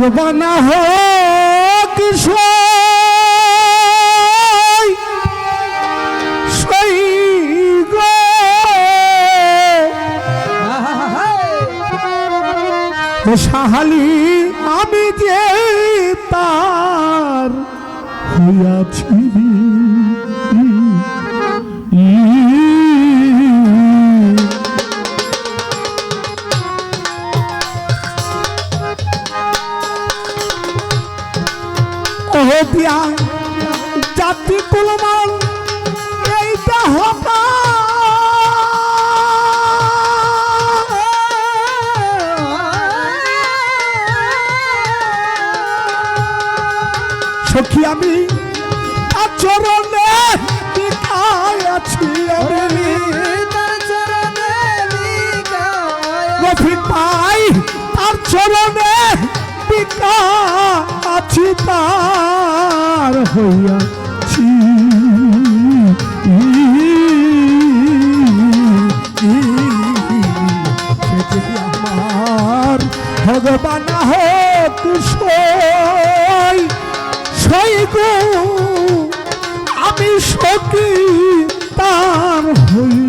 ভগবান হো সাহালি আমি যে তার হইয়াছি। দিয়া জাতি কুলমান এইটা হতা সখী, আমি আচরণে আছি রফিক তার চরণে টিকা আছি তার হইয়াছি আমার ভগবান হোক সই গো। আমি সকি তার হইয়াছি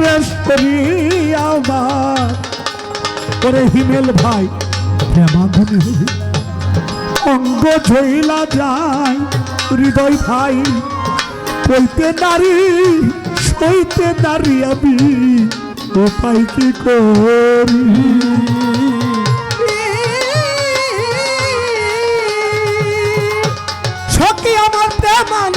সুরেশ্বরী আমার করে হিমেল ভাই হলে অঙ্গ ঝইলা যায় হৃদয় ভাই কইতে নারী সইতে নারী আমি। উপায় কি করি? সখী আমার প্রেমান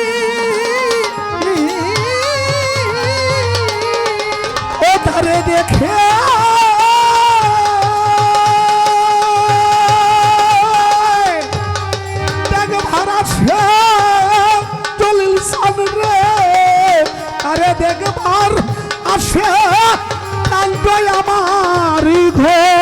কান্তই আমার ঘো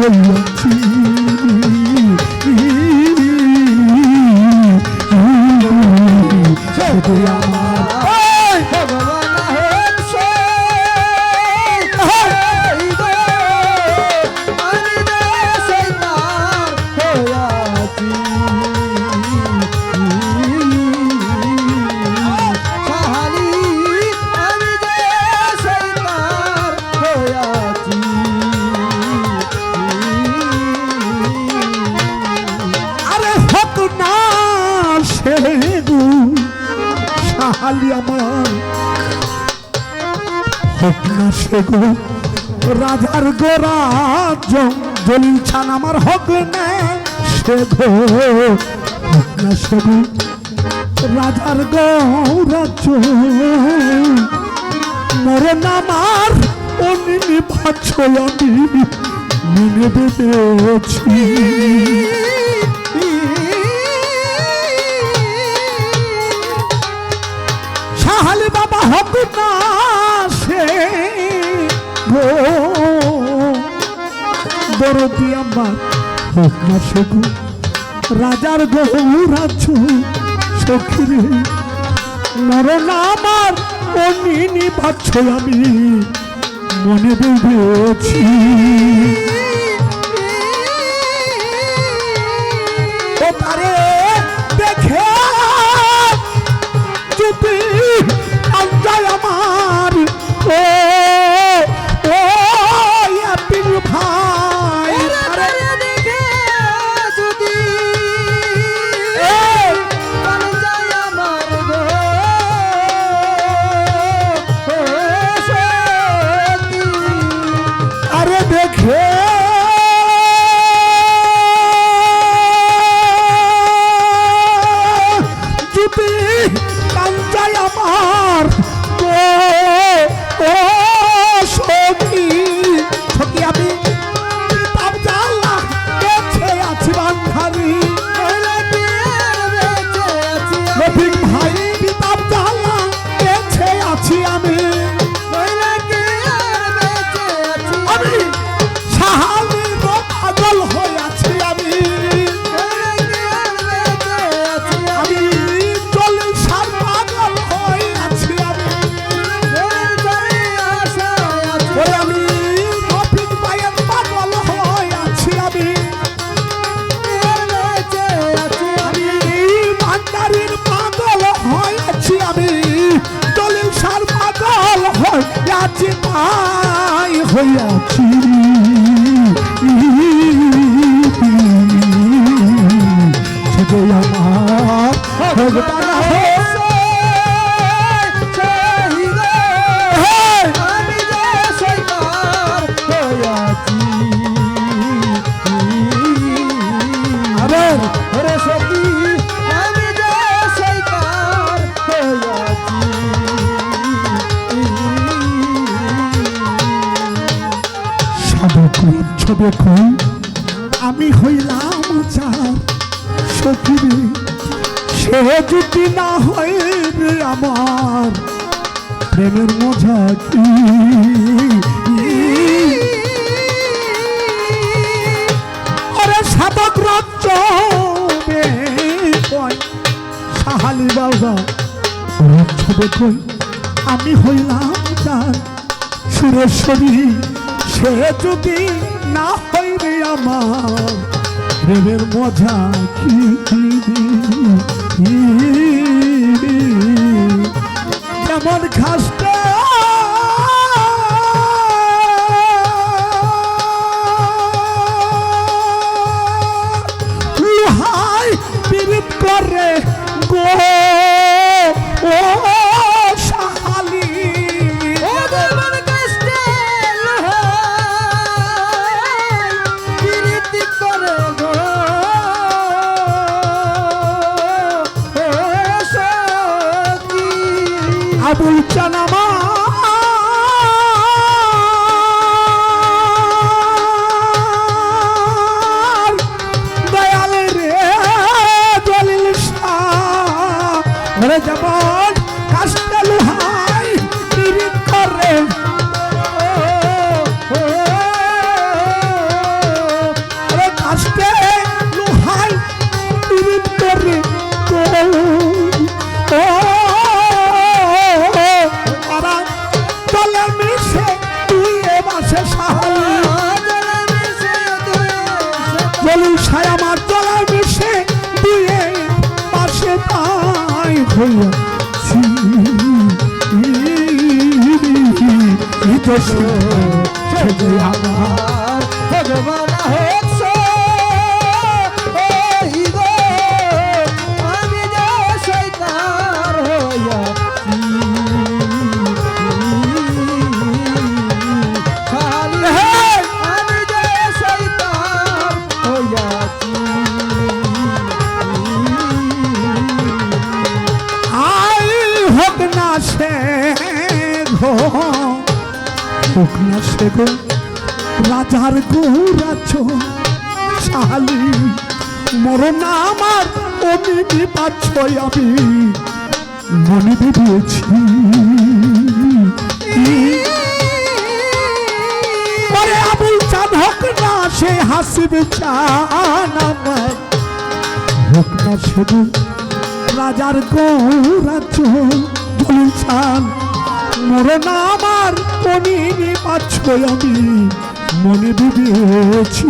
তাই বলছি সাহালি আমার হোক না সে গু রাজার গোরাজ জলিল ছান আমার হক না সে গো হোক না সে গো রাজার গৌরাজ মরে নামার অনিনি ভাচ্ছ আমি মিনে বেঁধেছি। আমার হোক না সে গো রাজার গৌরাজ সখিরে মরণ আমার পাচ্ছ আমি মনে ভেবেছি আছি তাই হয়ে আছি শুধু আমার ভগবান আমি যদি না হয় রে আমার, প্রেমের মজা কি? আরে সাধক কই, সাহালি বাবা কই? আমি হইলাম চার সুরেশ্বরী, সে যদি না রে আমার, প্রেমের মজা কি? 嗯 আবুল শশু সেজি আমার ভগবান হচ্ছে আমি যে শৈতার হইয়া Oh, oh, oh. রাজার গৌরাচ শালি। মরণ আমার অমিনি পাচ্ছই আমি। মনে ভেবেছি পরে আবুল হোক না, সে হাসিবে চান আমার হোক রাজার গৌরাচ বলুন চান মরণা আমার মনি পাচ্ছি আমি। মনে ভেবেছি।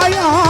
ஆயா